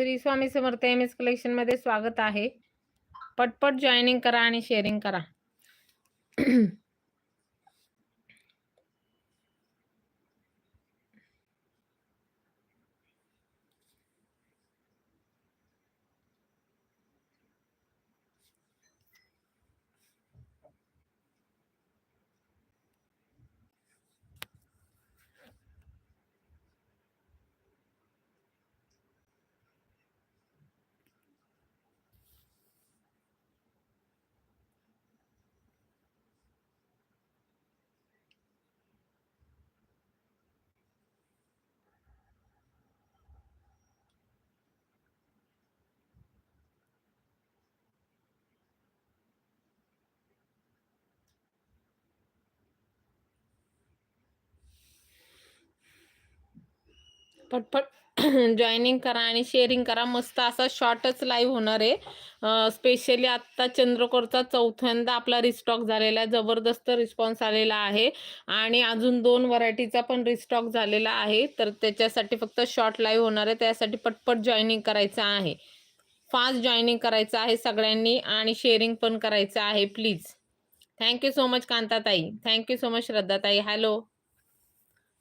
Shri Swami Samarth M S कलेक्शनमध्ये स्वागत आहे. पटपट जॉईनिंग करा आणि शेअरिंग करा. पटपट जॉईनिंग करा आणि शेअरिंग करा. मस्त असा शॉर्टच लाईव्ह होणार आहे. स्पेशली आत्ता चंद्रकोरचा चौथ्यांदा आपला रिस्टॉक झालेला आहे. जबरदस्त रिस्पॉन्स आलेला आहे. आणि अजून दोन व्हरायटीचा पण रिस्टॉक झालेला आहे. तर त्याच्यासाठी फक्त शॉर्ट लाईव्ह होणार आहे. त्यासाठी पटपट जॉईनिंग करायचं आहे. फास्ट जॉईनिंग करायचं आहे सगळ्यांनी आणि शेअरिंग पण करायचं आहे. Please thank you so much कांताताई. Thank you so much श्रद्धाताई. Hello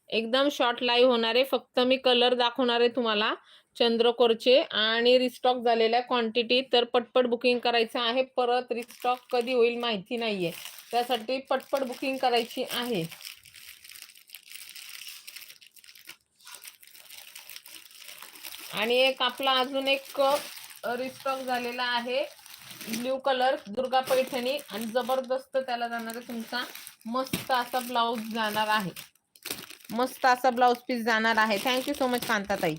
एकदम शॉर्ट लाईव्ह होणार आहे. फक्त मी कलर दाखवणार आहे तुम्हाला. चंद्रकोरचे आणि रिस्टॉक झालेल्या क्वांटिटी तर पटपट बुकिंग करायचं आहे. परत रिस्टॉक कधी होईल माहिती नाहीये. त्यासाठी पटपट बुकिंग करायची आहे. आणि एक आपला अजून एक रिस्टॉक झालेला आहे. Blue colour Durga Paithani. आणि जबरदस्त त्याला जाणार आहे तुमचा. मस्त असा ब्लाऊज जाणार आहे. मस्त असा ब्लाऊज पीस जाणार आहे. थँक्यू सो मच कांताताई.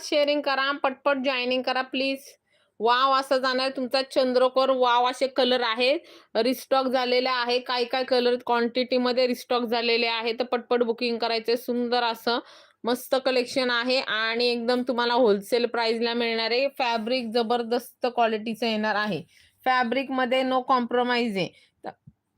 पटपट शेअरिंग करा पटपट जॉईनिंग करा प्लीज वाव असं जाणार तुमचा चंद्रकोर वाव असे कलर आहेत. रिस्टॉक झालेले आहे. काय काय कलर क्वांटिटीमध्ये रिस्टॉक झालेले आहे. तर पटपट बुकिंग करायचे सुंदर असं मस्त कलेक्शन आहे. आणि एकदम तुम्हाला होलसेल प्राइसला मिळणार आहे. फॅब्रिक जबरदस्त क्वालिटीचं येणार आहे. फॅब्रिकमध्ये नो कॉम्प्रोमाइज आहे.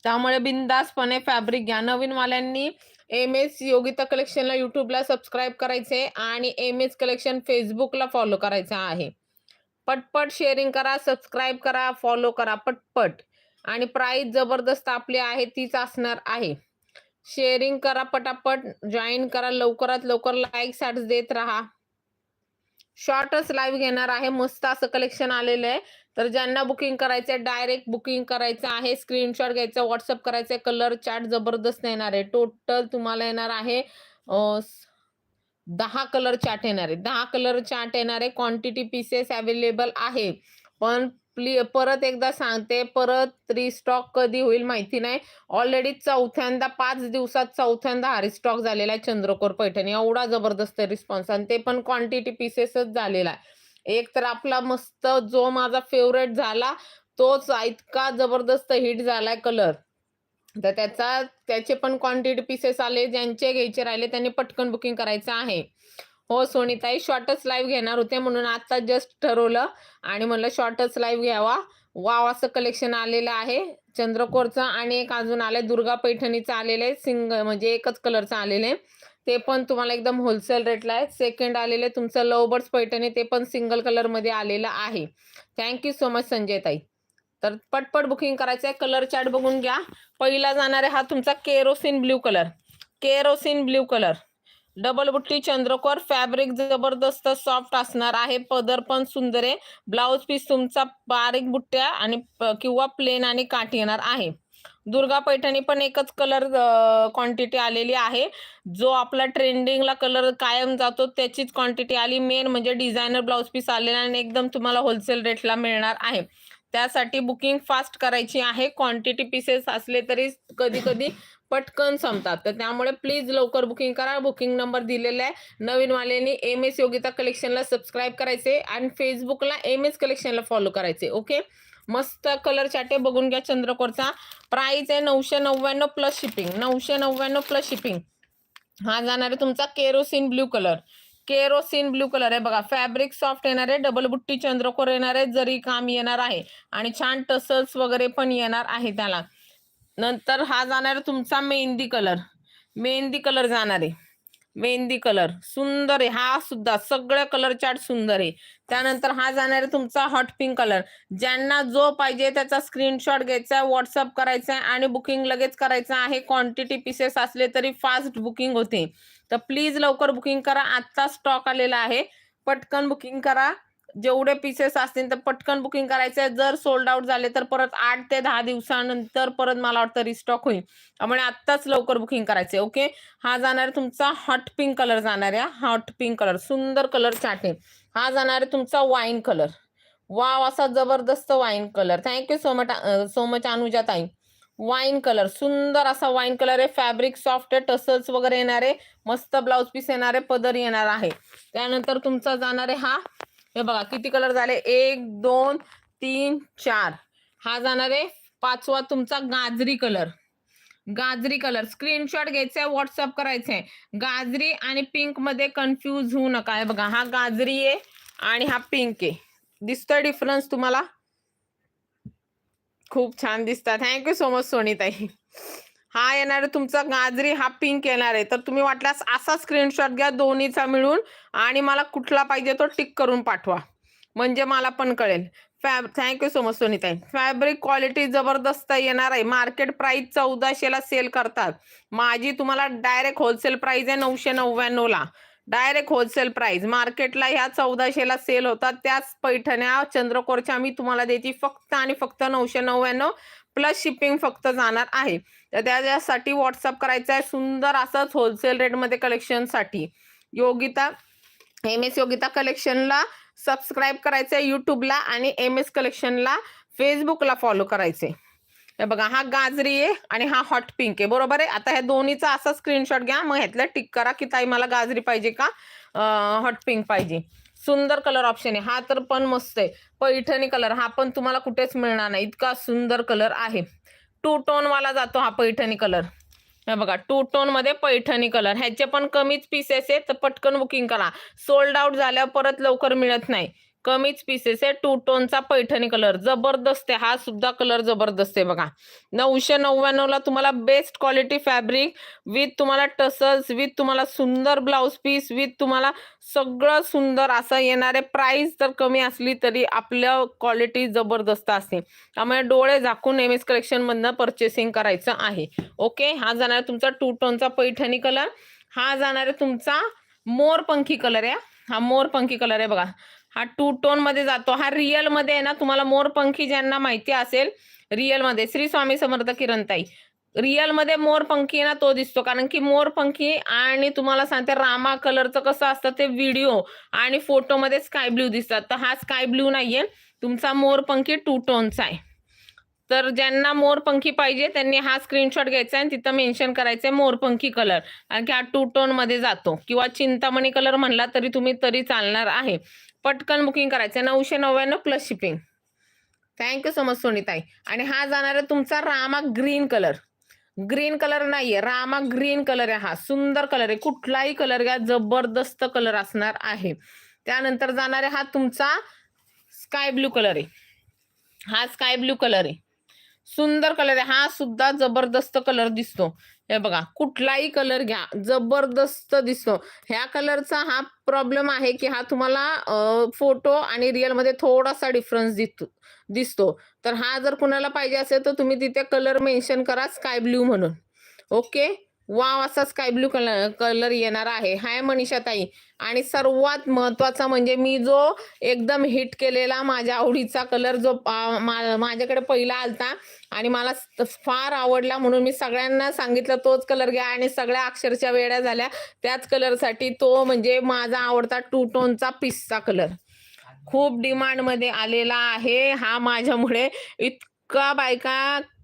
त्यामुळे बिंदासपणे फॅब्रिक घ्या. नवीन वाल्यांनी एम एस योगिता कलेक्शनला यूट्यूबला सबस्क्राईब करायचे आणि एम एस कलेक्शन फेसबुकला फॉलो करायचं आहे. पटपट शेअरिंग करा सबस्क्राईब करा फॉलो करा पटपट. आणि प्राईस जबरदस्त आपली आहे तीच असणार आहे. शेअरिंग करा पटापट जॉईन करा लवकरात लवकर लाईक सॅट्स देत राहा. शॉर्टच लाईव्ह घेणार आहे मस्त असं कलेक्शन आलेलं आहे. तर ज्यांना बुकिंग करायचं आहे डायरेक्ट बुकिंग करायचं आहे स्क्रीनशॉट घ्यायचं व्हॉट्सअप करायचं आहे कलर चार्ट जबरदस्त येणार आहे. टोटल तुम्हाला येणार आहे दहा कलर चार्ट येणार आहे. दहा कलर चार्ट येणार आहे. क्वांटिटी पीसेस अवेलेबल आहे. पण प्ली परत एकदा सांगते परत रिस्टॉक कधी होईल माहिती नाही. ऑलरेडी चौथ्यांदा पाच दिवसात चौथ्यांदा हा रिस्टॉक झालेला आहे चंद्रकोर पैठणी. एवढा जबरदस्त रिस्पॉन्स आणि ते पण क्वांटिटी पीसेसच झालेला आहे. एक तर आपला मस्त जो माझा फेवरेट झाला तोच इतका जबरदस्त हिट झालाय कलर तर त्याचा त्याचे पण क्वांटिटी पीसेस आले ज्यांचे घ्यायचे राहिले त्यांनी पटकन बुकिंग करायचं आहे. हो सोनीताई शॉर्टच लाईव्ह घेणार होते म्हणून आता जस्ट ठरवलं आणि म्हणलं शॉर्टच लाईव्ह घ्यावा. वाव असं कलेक्शन आलेलं आहे. चंद्रकोरचं आणि एक अजून आलंय दुर्गा पैठणीचं आलेलं आहे सिंग म्हणजे एकच कलरचं आलेलं आहे. ते पण तुम्हाला एकदम होलसेल रेटला आहे सेकंड आलेले तुमचं लवबर्ड्स पैठणी ते पण सिंगल कलरमध्ये आलेलं आहे. थँक्यू सो मच संजय ताई तर पटपट बुकिंग करायचं आहे कलर चार्ट बघून घ्या. पहिला जाणार आहे हा तुमचा kerosene blue colour kerosene blue colour double बुट्टी चंद्रकोर फॅब्रिक जबरदस्त सॉफ्ट असणार आहे. पदर पण सुंदर आहे. ब्लाऊज पीस तुमचा बारीक बुट्ट्या आणि किंवा प्लेन आणि काठी येणार आहे. दुर्गा पैठणी पण एकच कलर क्वांटिटी आलेली आहे. जो आपला ट्रेंडिंगला कलर कायम जातो त्याचीच क्वांटिटी आली. मेन म्हणजे डिझायनर ब्लाऊज पीस आलेला आणि एकदम तुम्हाला होलसेल रेटला मिळणार आहे. त्यासाठी बुकिंग फास्ट करायची आहे. क्वांटिटी पीसेस असले तरी कधी कधी पटकन संपतात. तर त्यामुळे प्लीज लवकर बुकिंग करा. बुकिंग नंबर दिलेला आहे. नवीन वालेनी एम एस योगिता कलेक्शनला सबस्क्राईब करायचे आणि फेसबुकला एम एस कलेक्शनला फॉलो करायचे. ओके मस्त कलर चाटे बघून घ्या चंद्रकोरचा. प्राइस आहे नऊशे नव्याण्णव प्लस शिपिंग नऊशे नव्याण्णव प्लस शिपिंग हा जाणार आहे तुमचा kerosene blue colour kerosene blue colour आहे बघा. फॅब्रिक सॉफ्ट येणार आहे. डबल बुट्टी चंद्रकोर येणार आहे. जरी काम येणार आहे. आणि छान टसल्स वगैरे पण येणार आहे त्याला. नंतर हा जाणार आहे तुमचा मेहंदी कलर मेहंदी कलर जाणार आहे. मेहंदी कलर. सुंदर आहे. हा सुद्धा सगळ्या कलर चार्ट सुंदर आहे. त्यानंतर हा जाणार आहे तुमचा हॉट पिंक कलर ज्यांना जो पाहिजे त्याचा स्क्रीनशॉट घ्यायचा आहे व्हॉट्सअप करायचा आहे आणि बुकिंग लगेच करायचं आहे. क्वांटिटी पीसेस असले तरी फास्ट बुकिंग होते. तर प्लीज लवकर बुकिंग करा. आत्ता स्टॉक आलेला आहे. पटकन बुकिंग करा. जेवढे पीसेस असतील तर पटकन बुकिंग करायचं आहे जर सोल्ड आउट झाले तर परत आठ ते दहा दिवसानंतर परत मला वाटतं रिस्टॉक होईल. त्यामुळे आत्ताच लवकर बुकिंग करायचे ओके हा जाणार तुमचा हॉट पिंक कलर जाणार आहे हॉट पिंक कलर सुंदर कलर चाट आहे. हा जाणार आहे तुमचा वाईन कलर वाव असा जबरदस्त wine colour thank you so much so much Anuja ताई वाईन कलर सुंदर असा वाईन कलर आहे. फॅब्रिक सॉफ्ट आहे. टसल्स वगैरे येणार आहे. मस्त ब्लाउज पीस येणार आहे. पदर येणार आहे. त्यानंतर तुमचा जाणार आहे हा हे बघा किती कलर झाले? एक दोन तीन चार. हा जाणार आहे पाचवा तुमचा गाजरी कलर गाजरी कलर स्क्रीनशॉट घ्यायचा आहे व्हॉट्सअप करायचं आहे. गाजरी आणि पिंकमध्ये कन्फ्यूज होऊ नका. हे बघा हा गाजरी आहे आणि हा पिंक आहे. दिसतोय डिफरन्स तुम्हाला? खूप छान दिसतात. थँक्यू सो मच सोनीताई. हा येणार आहे तुमचा गाजरी हा पिंक येणार आहे. तर तुम्ही वाटल्यास असा स्क्रीनशॉट घ्या दोन्हीचा मिळून आणि मला कुठला पाहिजे तो टिक करून पाठवा. म्हणजे मला पण कळेल. Fab thank you so much सोनीताई. Fabric quality जबरदस्त येणार आहे. मार्केट प्राईस चौदाशेला सेल करतात. माझी तुम्हाला डायरेक्ट होलसेल प्राईज आहे नऊशे नव्याण्णवला डायरेक्ट होलसेल प्राईज मार्केटला ह्या चौदाशेला सेल होतात. त्याच पैठण्या चंद्रकोरच्या मी तुम्हाला देते. फक्त आणि फक्त नऊशे नव्याण्णव. प्लस शिपिंग फक्त जाणार आहे. तर त्याच्यासाठी व्हॉट्सअप करायचं आहे सुंदर असंच होलसेल रेटमध्ये कलेक्शनसाठी योगिता एम एस योगिता कलेक्शनला सबस्क्राईब करायचं आहे यूट्यूबला आणि एम एस कलेक्शनला फेसबुकला फॉलो करायचे हे बघा हा गाजरी आहे आणि हा हॉट पिंक आहे. बरोबर आहे? आता ह्या दोन्हीचा असा स्क्रीनशॉट घ्या. मग ह्यातलं टिक करा की ताई मला गाजरी पाहिजे का? हॉट पिंक पाहिजे. सुंदर कलर ऑप्शन आहे. हा तर पण मस्त आहे. पैठणी कलर हा पण तुम्हाला कुठेच मिळणार नाही. इतका सुंदर कलर आहे. टू टोन वाला जातो हा पैठणी कलर हे बघा टू टोनमध्ये पैठणी कलर ह्याचे पण कमीच पीसेस आहेत तर पटकन बुकिंग करा. सोल्ड आउट झाल्यावर परत लवकर मिळत नाही. कमीच पीसेस आहे. टू टोनचा पैठणी कलर जबरदस्त आहे. हा सुद्धा कलर जबरदस्त आहे बघा. नऊशे नव्याण्णवला तुम्हाला बेस्ट क्वालिटी फॅब्रिक विथ तुम्हाला टसल्स विथ तुम्हाला सुंदर ब्लाउज पीस विथ तुम्हाला सगळं सुंदर असं येणारे प्राइस जर कमी असली तरी आपल्या क्वालिटी जबरदस्त असते. त्यामुळे डोळे झाकून एम एस कलेक्शनमधनं परचेसिंग करायचं आहे. ओके हा जाणार तुमचा टू टोनचा पैठणी कलर हा जाणार आहे तुमचा मोरपंखी कलर आहे. हा मोरपंखी कलर आहे बघा. हा टू टोनमध्ये जातो. हा रिअलमध्ये आहे ना तुम्हाला मोरपंखी ज्यांना माहिती असेल रिअलमध्ये. श्री स्वामी समर्थ किरणताई. रिअलमध्ये मोरपंखी आहे ना तो दिसतो. कारण की मोरपंखी आणि तुम्हाला सांगते रामा कलरचं कसं असतं ते व्हिडिओ आणि फोटोमध्ये स्काय ब्ल्यू दिसतात. तर हा स्काय ब्ल्यू नाहीये. तुमचा मोरपंखी टू टोनचा आहे. तर ज्यांना मोरपंखी पाहिजे त्यांनी हा स्क्रीनशॉट घ्यायचा आहे आणि तिथं मेन्शन आहे मोरपंखी कलर कारण की हा टू टोनमध्ये जातो. किंवा चिंतामणी कलर म्हणला तरी तुम्ही तरी चालणार आहे. पटकन बुकिंग करायचं नऊशे नव्याण्णव plus shipping thank you so much सोनीताई. आणि हा जाणार आहे तुमचा Rama green colour green colour नाहीये. रामा ग्रीन कलर आहे हा. सुंदर कलर आहे. कुठलाही कलर घ्या जबरदस्त कलर असणार आहे. त्यानंतर जाणार आहे हा तुमचा स्काय ब्लू कलर आहे. हा स्काय ब्लू कलर आहे. सुंदर कलर आहे. हा सुद्धा जबरदस्त कलर दिसतो. हे बघा कुठलाही कलर घ्या जबरदस्त दिसतो. ह्या कलरचा हा प्रॉब्लेम आहे की हा तुम्हाला फोटो आणि रिअलमध्ये थोडासा डिफरन्स दिसतो दिसतो. तर हा जर कुणाला पाहिजे असेल तर तुम्ही तिथे कलर मेन्शन करा स्काय ब्ल्यू म्हणून. ओके वाव असा स्काय ब्लू कलर कलर येणार आहे. हाय मनीषा ताई आणि सर्वात महत्त्वाचा म्हणजे मी जो एकदम हिट केलेला माझ्या आवडीचा कलर जो मा- माझ्याकडे पहिला आलता आणि मला फार आवडला म्हणून मी सगळ्यांना सांगितलं तोच कलर घ्या. आणि सगळ्या अक्षरशः वेड्या झाल्या. त्याच कलरसाठी तो म्हणजे माझा आवडता टू टोनचा पिस्ता कलर खूप डिमांडमध्ये आलेला आहे हा माझ्यामुळे. इत इतका बायका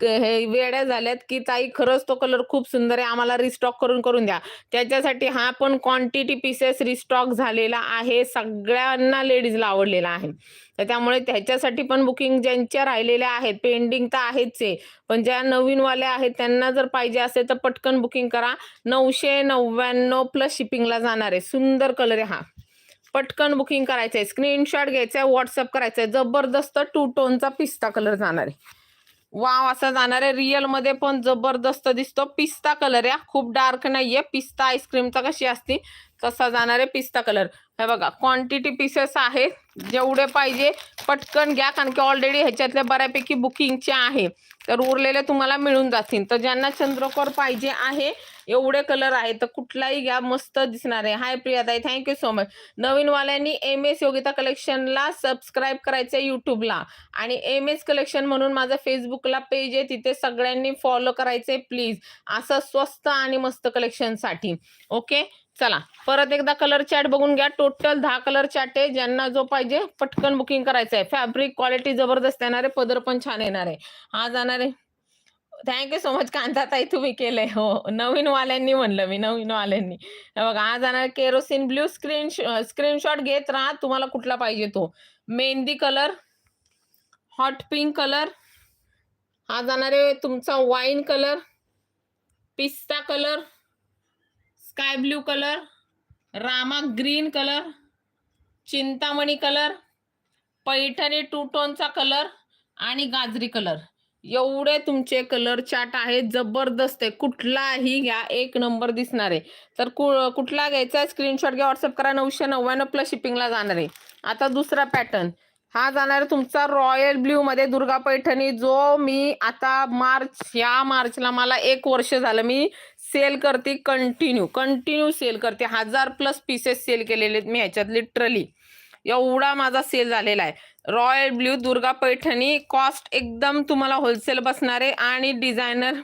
हे वेड्या झाल्यात की ताई खरंच तो कलर खूप सुंदर आहे. आम्हाला रिस्टॉक करून करून द्या. त्याच्यासाठी हा पण क्वांटिटी पीसेस रिस्टॉक झालेला आहे. सगळ्यांना लेडीजला आवडलेला आहे. तर त्यामुळे त्याच्यासाठी पण बुकिंग ज्यांच्या राहिलेल्या आहेत पेंडिंग तर आहेच आहे. पण ज्या नवीनवाल्या आहेत त्यांना जर पाहिजे असेल तर पटकन बुकिंग करा. नऊशे नव्याण्णव प्लस शिपिंगला जाणार आहे. सुंदर कलर आहे हा. पटकन बुकिंग करायचं आहे स्क्रीनशॉट घ्यायचा आहे व्हॉट्सअप करायचं आहे जबरदस्त टू टोनचा पिस्ता कलर जाणार. आहे वाव असा जाणार. आहे रिअलमध्ये पण जबरदस्त दिसतो. पिस्ता कलर आहे खूप डार्क नाहीये. पिस्ता आईस्क्रीमचा कशी असते तसा जाणार आहे पिस्ता कलर हे बघा क्वांटिटी पीसेस आहे जेवढे पाहिजे पटकन घ्या. कारण की ऑलरेडी ह्याच्यातल्या बऱ्यापैकी बुकिंगचे आहे. तर उरलेले तुम्हाला मिळून जातील. तर ज्यांना चंद्रकोर पाहिजे आहे एवढे कलर आहेत तर कुठलाही घ्या मस्त दिसणार आहे. हाय प्रियाताई थँक्यू सो मच नवीनवाल्यांनी एम एस योगिता कलेक्शनला सबस्क्राईब करायचं आहे यूट्यूबला आणि एम एस कलेक्शन म्हणून माझं फेसबुकला पेज आहे तिथे सगळ्यांनी फॉलो करायचे प्लीज असं स्वस्त आणि मस्त कलेक्शनसाठी ओके चला. परत एकदा कलर चॅट बघून घ्या. टोटल दहा कलर चॅट आहे. ज्यांना जो पाहिजे पटकन बुकिंग करायचं आहे फॅब्रिक क्वालिटी जबरदस्त येणार आहे. पदर पण छान येणार आहे. हा जाणार आहे. थँक्यू सो मच कांताताई तुम्ही केलंय. हो नवीन वाल्यांनी म्हणलं मी नवीन वाल्यांनी बघा हा जाणार केरोसिन ब्ल्यू स्क्रीन स्क्रीनशॉट घेत राहा तुम्हाला कुठला पाहिजे तो. मेहंदी कलर हॉट पिंक कलर हा जाणार आहे तुमचा वाईन कलर पिस्ता colour sky blue colour Rama green colour Chintamani colour Paithani two टोनचा colour आणि गाजरी कलर. एवढे तुमचे कलर चार्ट आहेत जबरदस्त आहे. कुठलाही घ्या एक नंबर दिसणार आहे. तर कु कुठला घ्यायचा स्क्रीनशॉट घ्या व्हॉट्सअप करा नऊशे नव्याण्णव प्लस शिपिंगला जाणार आहे. आता दुसरा पॅटर्न हा जाणार तुमचा रॉयल ब्ल्यू मध्ये दुर्गा पैठणी जो मी आता मार्च या मार्चला मला एक वर्ष झालं मी सेल करते कंटिन्यू कंटिन्यू सेल करते. हजार प्लस पीसेस सेल केलेले आहेत मी ह्याच्यात लिटरली एवढा माझा सेल झालेला आहे. Royal blue Durga Paithani cost एकदम तुम्हाला होलसेल बसणार आहे आणि डिझायनर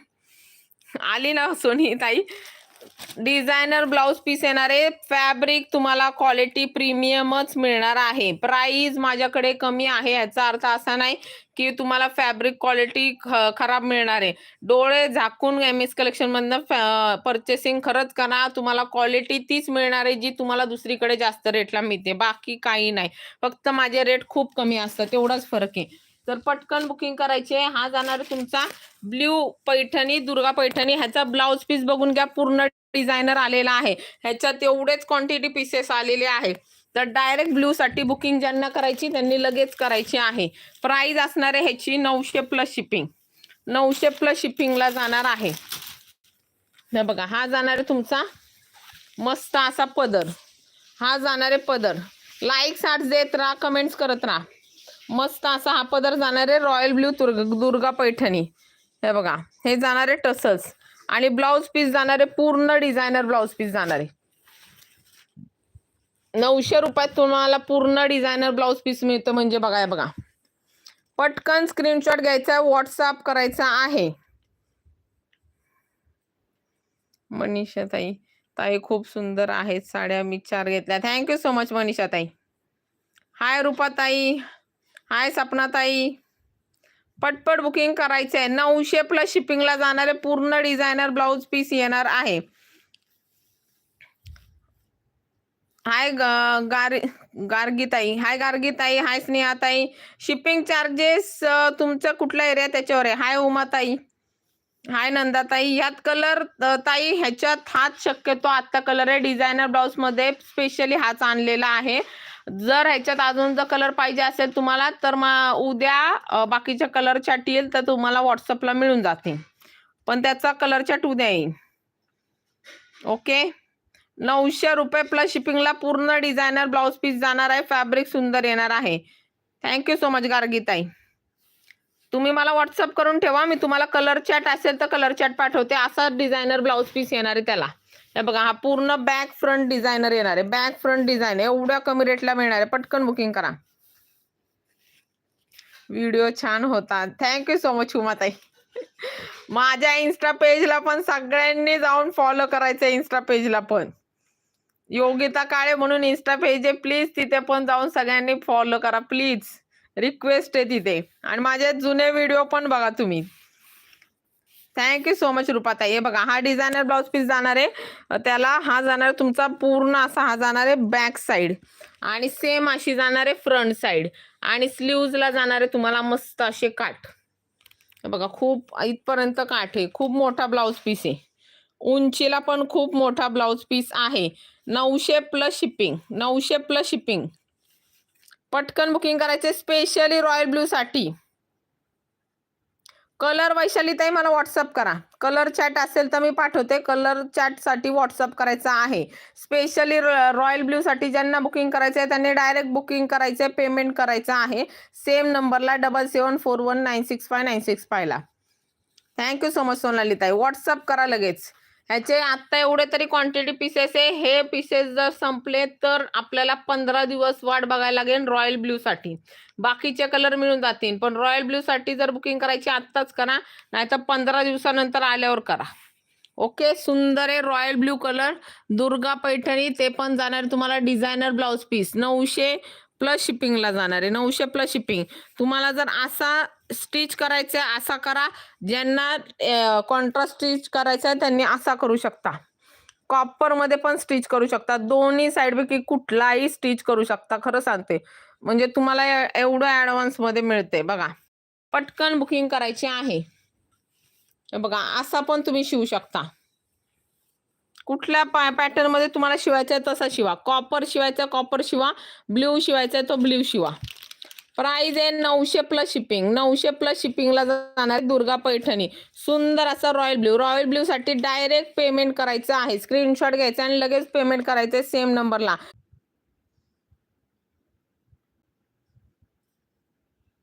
आली ना सोनी ताई. डिझायनर ब्लाउज पीस येणार. आहे फॅब्रिक तुम्हाला क्वालिटी प्रीमियमच मिळणार आहे. प्राईज माझ्याकडे कमी आहे याचा अर्थ असा नाही की तुम्हाला फॅब्रिक क्वालिटी खराब मिळणार आहे. डोळे झाकून एम एस कलेक्शनमधनं परचेसिंग खरंच करा. तुम्हाला क्वालिटी तीच मिळणार आहे जी तुम्हाला दुसरीकडे जास्त रेटला मिळते. बाकी काही नाही. फक्त माझे रेट खूप कमी असतात तेवढाच फरक आहे. तर पटकन बुकिंग करायची. आहे हा जाणार तुमचा ब्ल्यू पैठणी दुर्गा पैठणी. ह्याचा ब्लाऊज पीस बघून घ्या. पूर्ण डिझायनर आलेला आहे. ह्याच्यात एवढेच क्वांटिटी पीसेस आलेले आहे. तर डायरेक्ट ब्ल्यू साठी बुकिंग ज्यांना करायची त्यांनी लगेच करायची आहे. प्राइस असणार आहे ह्याची नऊशे प्लस शिपिंग नऊशे प्लस शिपिंगला जाणार आहे. बघा हा जाणार आहे तुमचा मस्त असा पदर. हा जाणार आहे पदर. लाईक साठ देत राहा कमेंट्स करत राहा. मस्त असा हा पदर जाणार आहे रॉयल ब्ल्यू दुर्गा दुर्गा पैठणी. हे बघा हे जाणार आहे टसल्स. आणि ब्लाऊज पीस जाणार आहे पूर्ण डिझायनर ब्लाऊज पीस जाणार आहे. नऊशे रुपयात तुम्हाला पूर्ण डिझायनर ब्लाऊज पीस मिळतं म्हणजे बघा हे बघा. पटकन स्क्रीनशॉट घ्यायचा व्हॉट्सअप करायचा आहे. मनीषा ताई ताई खूप सुंदर आहेत साड्या मी चार घेतल्या. थँक्यू सो मच मनीषा ताई हाय रूपा ताई हाय सपनाताई. पटपट बुकिंग करायचं आहे नऊशे प्लस शिपिंगला जाणारे पूर्ण डिझायनर ब्लाउज पीस येणार आहे. हाय गार गार्गीताई. हाय गार्गीताई हाय स्नेहाताई. शिपिंग चार्जेस तुमचं कुठला एरिया त्याच्यावर आहे? हाय उमाताई. हाय नंदाताई. यात कलर ताई ह्याच्यात हाच शक्यतो आत्ता कलर आहे. डिझायनर ब्लाऊजमध्ये स्पेशली हाच आणलेला आहे. जर ह्याच्यात अजून जर कलर पाहिजे असेल तुम्हाला तर मग उद्या बाकीच्या कलर चॅट येईल तर तुम्हाला व्हॉट्सअपला मिळून जाते. पण त्याचा कलर चॅट उद्या येईल. ओके नऊशे रुपये प्लस शिपिंगला पूर्ण डिझायनर ब्लाउज पीस जाणार आहे फॅब्रिक सुंदर येणार आहे. थँक्यू सो मच गार्गीताई. तुम्ही मला व्हॉट्सअप करून ठेवा मी तुम्हाला कलर चॅट असेल तर कलर चॅट पाठवते. असा डिझायनर ब्लाउज पीस येणार आहे त्याला. हे बघा हा पूर्ण बॅक फ्रंट डिझायनर येणार आहे. बॅक फ्रंट डिझाईन एवढ्या कमी रेटला मिळणार आहे. पटकन बुकिंग करा. व्हिडिओ छान होता. थँक्यू सो मच हुमाताई माझ्या इन्स्टा पेजला पण सगळ्यांनी जाऊन फॉलो करायचं इन्स्टा पेजला पण. योगिता काळे म्हणून इन्स्टा पेज आहे. प्लीज तिथे पण जाऊन सगळ्यांनी फॉलो करा. प्लीज रिक्वेस्ट आहे तिथे. आणि माझे जुने व्हिडिओ पण बघा तुम्ही. थँक्यू सो मच रुपाताई हे बघा हा डिझायनर ब्लाऊज पीस जाणार आहे. त्याला हा जाणार तुमचा पूर्ण असा हा जाणार आहे बॅक साईड आणि सेम अशी जाणार आहे फ्रंट साईड आणि स्लीव्जला जाणार आहे तुम्हाला मस्त असे काठ. बघा खूप इथपर्यंत काठ आहे. खूप मोठा ब्लाऊज पीस आहे. उंचीला पण खूप मोठा ब्लाऊज पीस आहे. नऊशे प्लस शिपिंग नऊशे प्लस शिपिंग पटकन बुकिंग करायचे स्पेशली रॉयल ब्लूसाठी कलर वैशालीताई मला व्हॉट्सअप करा. कलर चॅट असेल तर मी पाठवते. कलर चॅटसाठी व्हॉट्सअप करायचा आहे. स्पेशली रॉयल ब्ल्यूसाठी ज्यांना बुकिंग करायचं आहे त्यांनी डायरेक्ट बुकिंग करायचं आहे. पेमेंट करायचं आहे सेम नंबरला double seven four one nine six five nine six फायला thank you so much सोनालीताई. व्हॉट्सअप करा लगेच. ह्याचे आत्ता एवढे तरी क्वांटिटी पीसेस आहे. हे पीसेस जर संपले तर आपल्याला पंधरा दिवस वाट बघायला लागेल रॉयल ब्ल्यूसाठी बाकीचे कलर मिळून जातील. पण रॉयल ब्ल्यूसाठी जर बुकिंग करायची आत्ताच करा नाहीतर पंधरा दिवसानंतर आल्यावर करा. ओके सुंदर आहे royal blue colour Durga Paithani ते पण जाणार तुम्हाला डिझायनर ब्लाऊज पीस नऊशे प्लस शिपिंगला जाणार आहे. नऊशे प्लस शिपिंग तुम्हाला जर असा स्टिच करायचं असा करा. ज्यांना कॉन्ट्रास्ट स्टिच करायचा आहे त्यांनी असा करू शकता. कॉपरमध्ये पण स्टिच करू शकता. दोन्ही साईडपैकी कुठलाही स्टिच करू शकता. खरं सांगते. म्हणजे तुम्हाला एवढं ॲडव्हान्समध्ये मिळते बघा. पटकन बुकिंग करायची आहे. बघा. असा पण तुम्ही शिवू शकता. कुठल्या पॅ पॅटर्नमध्ये तुम्हाला शिवायचा आहे तसा शिवा. कॉपर शिवायचा कॉपर शिवा. ब्ल्यू शिवायचा आहे तो ब्ल्यू शिवा. प्राइस आहे नऊशे प्लस शिपिंग नऊशे प्लस शिपिंगला जाणार दुर्गा पैठणी. सुंदर असा रॉयल ब्ल्यू रॉयल ब्ल्यू साठी डायरेक्ट पेमेंट करायचं आहे. स्क्रीनशॉट घ्यायचा आणि लगेच पेमेंट करायचं सेम नंबरला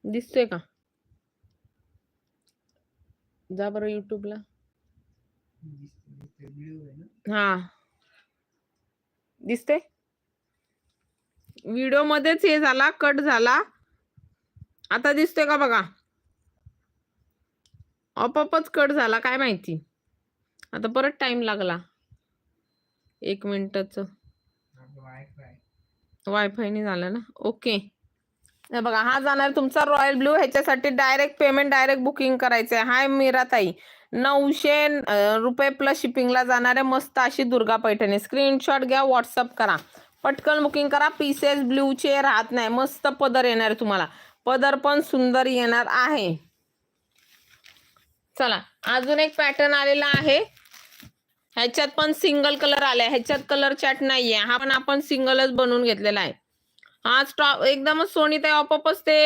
दिसतोय का? जा बरं युट्यूबला हा. दिसते व्हिडिओ मध्येच हे झाला कट झाला. आता दिसतोय का बघा? आपोआपच कट झाला काय माहिती? आता परत टाइम लागला. एक मिनिटाच. वायफायने झालं ना? ओके बघा हा जाणार तुमचा रॉयल ब्लू ह्याच्यासाठी डायरेक्ट पेमेंट डायरेक्ट बुकिंग करायचं आहे हाय मीराताई. नऊशे रुपये प्लस शिपिंगला जाणार आहे. मस्त अशी दुर्गा पैठणी. स्क्रीनशॉट घ्या व्हॉट्सअप करा. पटकन बुकिंग करा. पीसेस ब्ल्यूचे राहत नाही. मस्त पदर येणार आहे तुम्हाला. पदर पण सुंदर येणार आहे. चला अजून एक पॅटर्न आलेला आहे. ह्याच्यात पण सिंगल कलर आलाय. ह्याच्यात कलर चॅट नाहीये. हा पण आपण सिंगलच बनवून घेतलेला आहे. हा स्टॉप एकदमच सोनी ते आपोआपच ते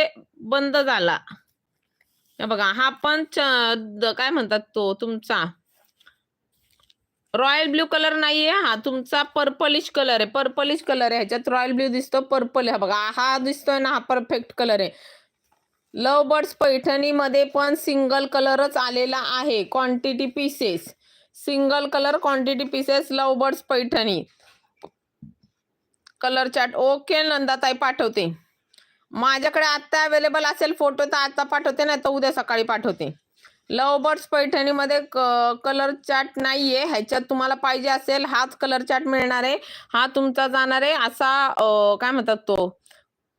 बंद झाला. बघा हा पण च- काय म्हणतात तो तुमचा? रॉयल ब्ल्यू कलर नाहीये हा तुमचा पर्पलिश कलर आहे. पर्पलिश कलर आहे ह्याच्यात रॉयल ब्ल्यू दिसतो पर्पल हा बघा हा दिसतोय ना हा परफेक्ट कलर आहे. लव बर्ड्स पैठणीमध्ये पण सिंगल कलरच आलेला आहे. Quantity pieces single colour quantity pieces love birds Paithani. Colour chat okay Nandatai पाठवते. माझ्याकडे आत्ता अवेलेबल असेल फोटो तर आता पाठवते नाही तर उद्या सकाळी पाठवते. लव बर्ड्स पैठणीमध्ये कलर चार्ट नाहीये. ह्याच्यात तुम्हाला पाहिजे असेल हाच कलर चार्ट मिळणार आहे. हा तुमचा जाणार आहे. असा काय म्हणतात तो?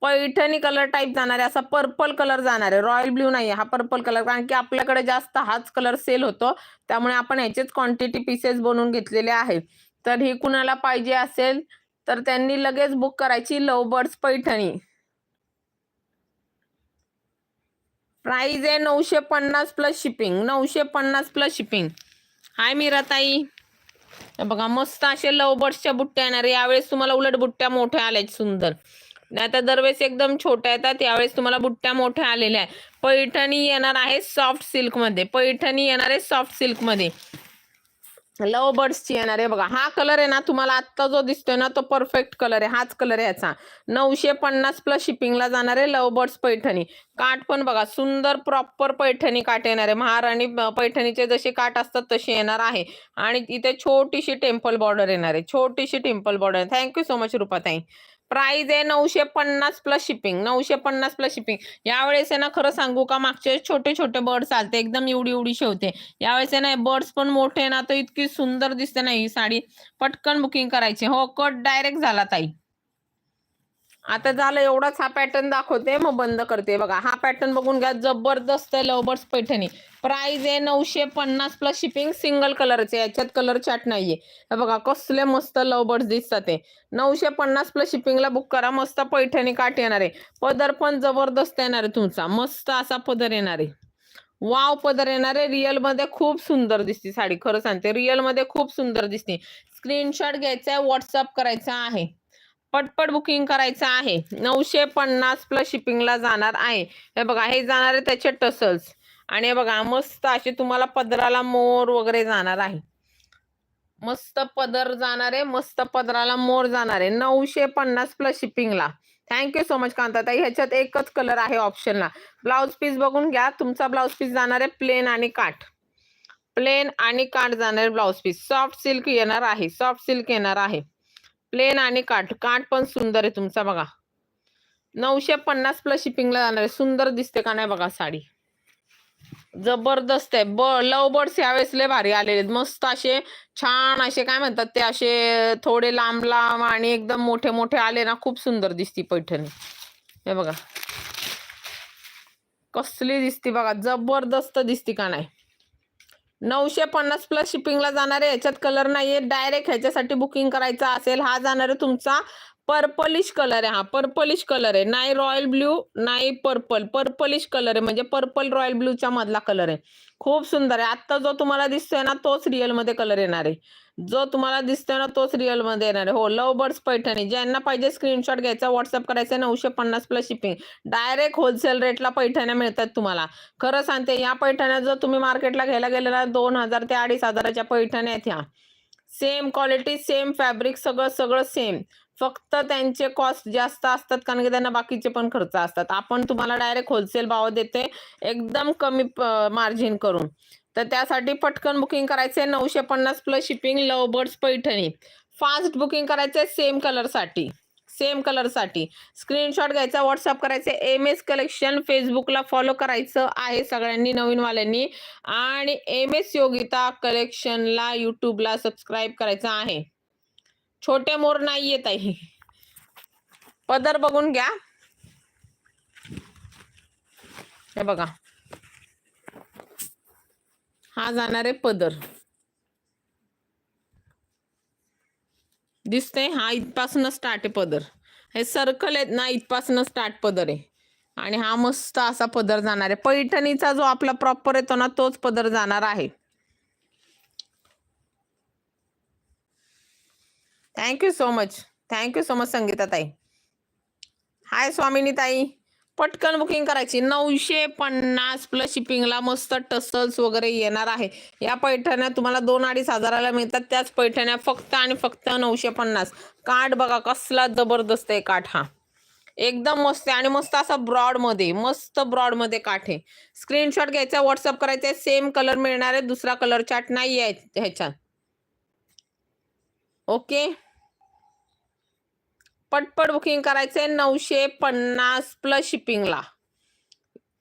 पैठणी कलर टाईप जाणार आहे. असा पर्पल कलर जाणार आहे. रॉयल ब्ल्यू नाही हा पर्पल कलर कारण की आपल्याकडे जास्त हाच कलर सेल होतो. त्यामुळे आपण ह्याचेच क्वांटिटी पीसेस बनवून घेतलेले आहे. तर ही कुणाला पाहिजे असेल तर त्यांनी लगेच बुक करायची. लवबर्ड्स पैठणी. प्राइस आहे नऊशे पन्नास प्लस शिपिंग नऊशे पन्नास प्लस शिपिंग हाय मीराताई. बघा मस्त असे लवबर्ड्सच्या बुट्ट्या येणार आहे. यावेळेस तुम्हाला उलट बुट्ट्या मोठ्या आल्या सुंदर. नाही तर दरवेळेस एकदम छोट्या येतात. यावेळेस तुम्हाला बुट्ट्या मोठ्या आलेल्या आहे पैठणी येणार आहे सॉफ्ट सिल्कमध्ये पैठणी येणार आहे सॉफ्ट सिल्कमध्ये लव बर्ड्सची येणार आहे बघा. हा कलर आहे ना तुम्हाला आत्ता जो दिसतोय ना तो परफेक्ट कलर आहे. हाच कलर आहे याचा. नऊशे पन्नास प्लस शिपिंगला जाणार आहे लव बर्ड्स पैठणी. काठ पण बघा सुंदर प्रॉपर पैठणी काठ येणार आहे. महाराणी पैठणीचे जसे काठ असतात तसे येणार आहे. आणि इथे छोटीशी टेम्पल बॉर्डर येणार आहे. छोटीशी temple border thank you so much Rupatai price आहे नऊशे पन्नास प्लस शिपिंग नऊशे पन्नास प्लस शिपिंग यावेळेस आहे ना खरं सांगू का मागचे छोटे छोटे बर्ड्स आलते एकदम एवढी एवढी शेवते. यावेळेस आहे ना बर्ड्स पण मोठे आहे ना तर इतकी सुंदर दिसते ना ही साडी. पटकन बुकिंग करायची. हो कट डायरेक्ट झाला ताई. आता झालं एवढाच हा पॅटर्न दाखवते मग बंद करते. बघा हा पॅटर्न बघून घ्या जबरदस्त आहे लवबर्ड्स पैठणी. प्राइस आहे नऊशे पन्नास प्लस शिपिंग सिंगल कलरचे याच्यात कलर चॅट नाहीये. बघा कसले मस्त लवबर्ड्स दिसतात ते नऊशे पन्नास प्लस शिपिंगला बुक करा मस्त पैठणी काठ येणार आहे. पदर पण जबरदस्त येणार आहे तुमचा. मस्त असा पदर येणार आहे. वाव पदर येणार आहे. रिअलमध्ये खूप सुंदर दिसते साडी. खरं सांगते रिअलमध्ये खूप सुंदर दिसते. स्क्रीनशॉट घ्यायचा आहे व्हॉट्सअप करायचा आहे. पटपट बुकिंग करायचं आहे. नऊशे पन्नास प्लस शिपिंगला जाणार आहे. हे बघा हे जाणार आहे त्याचे टसल्स आणि बघा मस्त असे तुम्हाला पदराला मोर वगैरे जाणार आहे. मस्त पदर जाणार आहे मस्त पदराला मोर जाणार आहे. नऊशे पन्नास प्लस शिपिंगला थँक्यू सो मच कांताताई. ह्याच्यात एकच कलर आहे ऑप्शनला ब्लाऊज पीस बघून घ्या. तुमचा ब्लाऊज पीस जाणार आहे प्लेन आणि काठ. प्लेन आणि काठ जाणार आहे पीस सॉफ्ट सिल्क येणार आहे. सॉफ्ट सिल्क येणार आहे. प्लेन आणि काठ काठ पण सुंदर आहे तुमचा बघा. नऊशे पन्नास प्लस शिपिंगला जाणार आहे. सुंदर दिसते का नाही बघा साडी. जबरदस्त आहे. ब लव बर्ड्स यावेळेस लय भारी आलेले आहेत. मस्त असे छान असे काय म्हणतात ते असे थोडे लांब लांब आणि एकदम मोठे मोठे आले ना खूप सुंदर दिसती पैठणी. हे बघा. कसली दिसती बघा. जबरदस्त दिसती का नाही. नऊशे पन्नास प्लस शिपिंगला जाणार आहे याच्यात कलर नाहीये. डायरेक्ट ह्याच्यासाठी बुकिंग करायचा असेल. हा जाणार आहे तुमचा पर्पलिश कलर आहे हा पर्पलिश कलर आहे. नाही रॉयल ब्ल्यू नाही पर्पल. पर्पलिश कलर आहे म्हणजे पर्पल रॉयल ब्ल्यूच्या मधला कलर आहे. खूप सुंदर आहे. आत्ता जो तुम्हाला दिसतोय ना तोच रिअलमध्ये कलर येणार आहे. जो तुम्हाला दिसतोय ना तोच रिअलमध्ये येणार आहे. हो लव बर्ड्स पैठणी. ज्यांना पाहिजे स्क्रीनशॉट घ्यायचा व्हॉट्सअप करायचा नऊशे पन्नास प्लस शिपिंग डायरेक्ट होलसेल रेटला पैठण्या मिळतात तुम्हाला. खरं सांगते या पैठण्या जर तुम्ही मार्केटला घ्यायला गेलेला दोन हजार ते अडीच हजाराच्या पैठण्या आहेत ह्या. सेम क्वालिटी सेम फॅब्रिक सगळं सगळं सेम फक्त त्यांचे कॉस्ट जास्त असतात कारण की त्यांना बाकीचे पण खर्च असतात. आपण तुम्हाला डायरेक्ट होलसेल भाव देते एकदम कमी मार्जिन करून. तर त्यासाठी पटकन बुकिंग करायचे नऊशे पन्नास plus shipping love birds Paithani fast booking करायचे सेम कलरसाठी सेम कलरसाठी स्क्रीनशॉट घ्यायचा व्हॉट्सअप करायचे एम एस कलेक्शन फेसबुकला फॉलो करायचं आहे सगळ्यांनी नवीनवाल्यांनी. आणि एम एस योगिता कलेक्शनला यूट्यूबला सबस्क्राईब करायचं आहे. छोटे मोर नाही येत आहे. पदर बघून घ्या. हे बघा. हा जाणार आहे पदर. दिसतंय हा इथपासून स्टार्ट आहे पदर. हे सर्कल आहेत ना इथपासून स्टार्ट पदर आहे. आणि हा मस्त असा पदर जाणार आहे. पैठणीचा जो आपला प्रॉपर येतो ना तोच पदर जाणार आहे. Thank you so much thank you so much Sangeeta ताई हाय स्वामिनी ताई पटकन बुकिंग करायची. नऊशे पन्नास प्लस शिपिंगला मस्त टसल्स वगैरे येणार आहे. या पैठण्या तुम्हाला दोन अडीच हजाराला मिळतात. त्याच पैठण्या फक्त आणि फक्त नऊशे पन्नास. काठ बघा कसला जबरदस्त आहे काठ हा. एकदम मस्त आहे. आणि मस्त असा ब्रॉडमध्ये मस्त ब्रॉडमध्ये काठ आहे. स्क्रीनशॉट घ्यायचा व्हॉट्सअप करायचा सेम कलर मिळणार आहे. दुसरा कलर चाट नाही आहे ह्याच्यात. ओके पटपट बुकिंग करायचंय नऊशे पन्नास प्लस शिपिंगला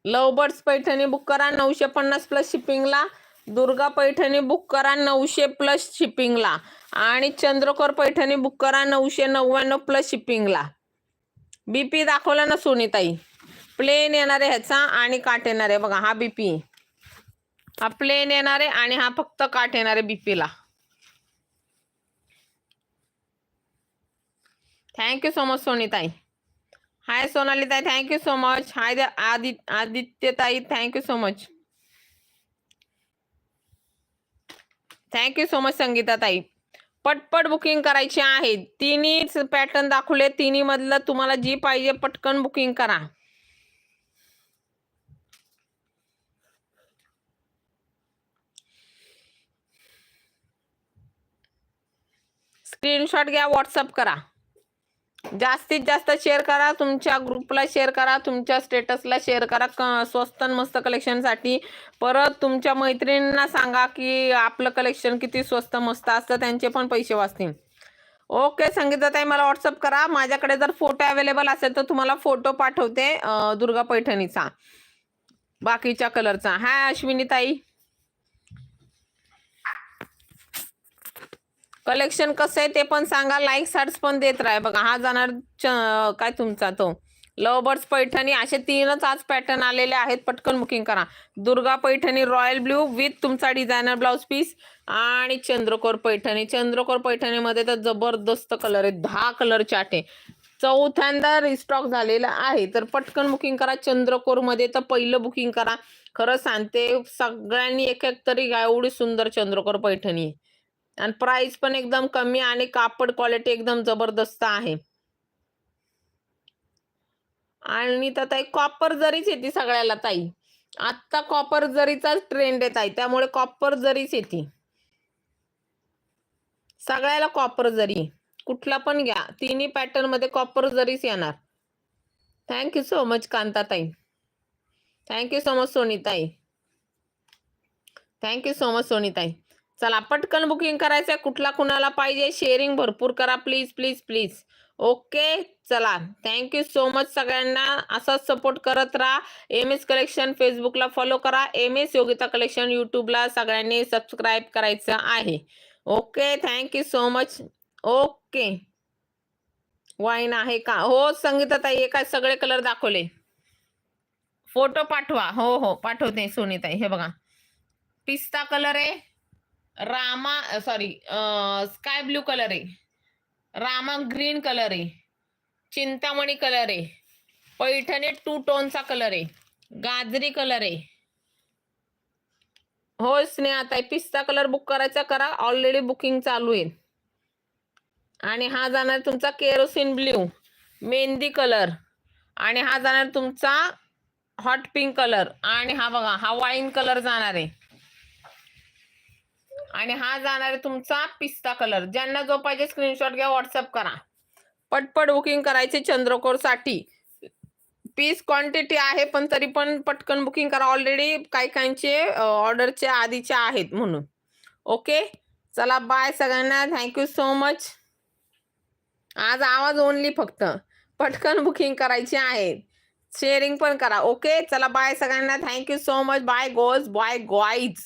लवबर्ड्स पैठणी बुक करा नऊशे पन्नास प्लस शिपिंगला दुर्गा पैठणी बुक करा नऊशे प्लस शिपिंगला आणि चंद्रकोर पैठणी बुक करा नऊशे नव्याण्णव प्लस शिपिंगला बीपी दाखवला ना सोनीताई? प्लेन येणार आहे ह्याचा आणि काठ येणार. आहे बघा हा बीपी हा प्लेन येणार आहे आणि हा फक्त काठ येणार आहे बीपीला थँक्यू सो मच सोनीताई हाय सोनाली ताई thank you so much hi Adi Aditya ताई thank you so much thank you so much Sangeeta ताई पटपट बुकिंग करायची आहे. तिन्ही पॅटर्न दाखवले. तिन्ही मधलं तुम्हाला जी पाहिजे पटकन बुकिंग करा. स्क्रीनशॉट घ्या व्हॉट्सअप करा. जास्तीत जास्त शेअर करा तुमच्या ग्रुपला शेअर करा तुमच्या स्टेटसला शेअर करा क स्वस्त आणि मस्त कलेक्शनसाठी परत तुमच्या मैत्रिणींना सांगा की आपलं कलेक्शन किती स्वस्त मस्त असतं त्यांचे पण पैसे वाचतील. ओके संगीता ताई मला व्हॉट्सअप करा. माझ्याकडे जर फोटो अवेलेबल असेल तर तुम्हाला फोटो पाठवते दुर्गा पैठणीचा. बाकीच्या कलरचा हाय अश्विनी ताई कलेक्शन कसं आहे ते पण सांगा. लाईक सार्ट्स पण देत राहा. बघा हा जाणार च- काय तुमचा तो? लव बर्ड्स पैठणी असे तीनच आज पॅटर्न आलेले आहेत. पटकन बुकिंग करा. Durga Paithani royal blue with तुमचा डिझायनर ब्लाउज पीस आणि चंद्रकोर पैठणी. चंद्रकोर पैठणीमध्ये तर जबरदस्त कलर आहे दहा कलर चार्ट आहे. चौथ्यांदा रिस्टॉक झालेला आहे. तर पटकन बुकिंग करा. चंद्रकोरमध्ये तर पहिलं बुकिंग करा. खरं सांगते सगळ्यांनी एक एक तरी एवढी सुंदर चंद्रकोर पैठणी आहे. आणि प्राइस पण एकदम कमी आणि कापड क्वालिटी एकदम जबरदस्त आहे. आणि तर ताई कॉपर जरीच येते सगळ्याला ताई. आत्ता कॉपर जरीचाच ट्रेंड आहे ताई त्यामुळे कॉपर जरीच येते. सगळ्याला कॉपर जरी. कुठला पण घ्या. तिन्ही पॅटर्नमध्ये कॉपर जरीच येणार. Thank you so much कांताताई thank you so much सोनीताई थँक्यू सो मच सोनीताई चला पटकन बुकिंग करायचं आहे कुठला कुणाला पाहिजे? शेअरिंग भरपूर करा. प्लीज प्लीज प्लीज ओके चला. थँक्यू सो मच सगळ्यांना. असाच सपोर्ट करत राहा. एम एस कलेक्शन फेसबुकला फॉलो करा. एम एस योगिता कलेक्शन यूट्यूबला सगळ्यांनी सबस्क्राईब करायचं आहे. Okay thank you so much okay wine आहे का? हो संगीताताई हे काय सगळे कलर दाखवले. फोटो पाठवा. हो हो. पाठवते सोनीताई. हे बघा. पिस्ता कलर आहे. Rama sorry sky blue colour आहे. रामा ग्रीन कलर आहे. चिंतामणी कलर आहे. पैठणी टू टोनचा कलर आहे. गाजरी कलर आहे. हो स्नेहाताई पिस्ता कलर बुक करायचा करा. ऑलरेडी बुकिंग चालू आहे. आणि हा जाणार तुमचा केरोसिन ब्ल्यू मेहंदी कलर आणि हा जाणार तुमचा हॉट पिंक कलर आणि हा बघा हा वाईन कलर जाणार आहे. आणि हा जाणार आहे तुमचा पिस्ता कलर ज्यांना जो पाहिजे स्क्रीनशॉट घ्या व्हॉट्सअप करा. पटपट बुकिंग करायचे चंद्रकोरसाठी पीस क्वांटिटी आहे पण तरी पण पटकन बुकिंग करा. ऑलरेडी काही काहींचे ऑर्डरचे आधीचे आहेत म्हणून. ओके चला बाय सगळ्यांना. थँक्यू सो मच आज आवाज ओनली फक्त. पटकन बुकिंग करायची आहे शेअरिंग पण करा. ओके चला बाय सगळ्यांना. Thank you so much bye guys bye guys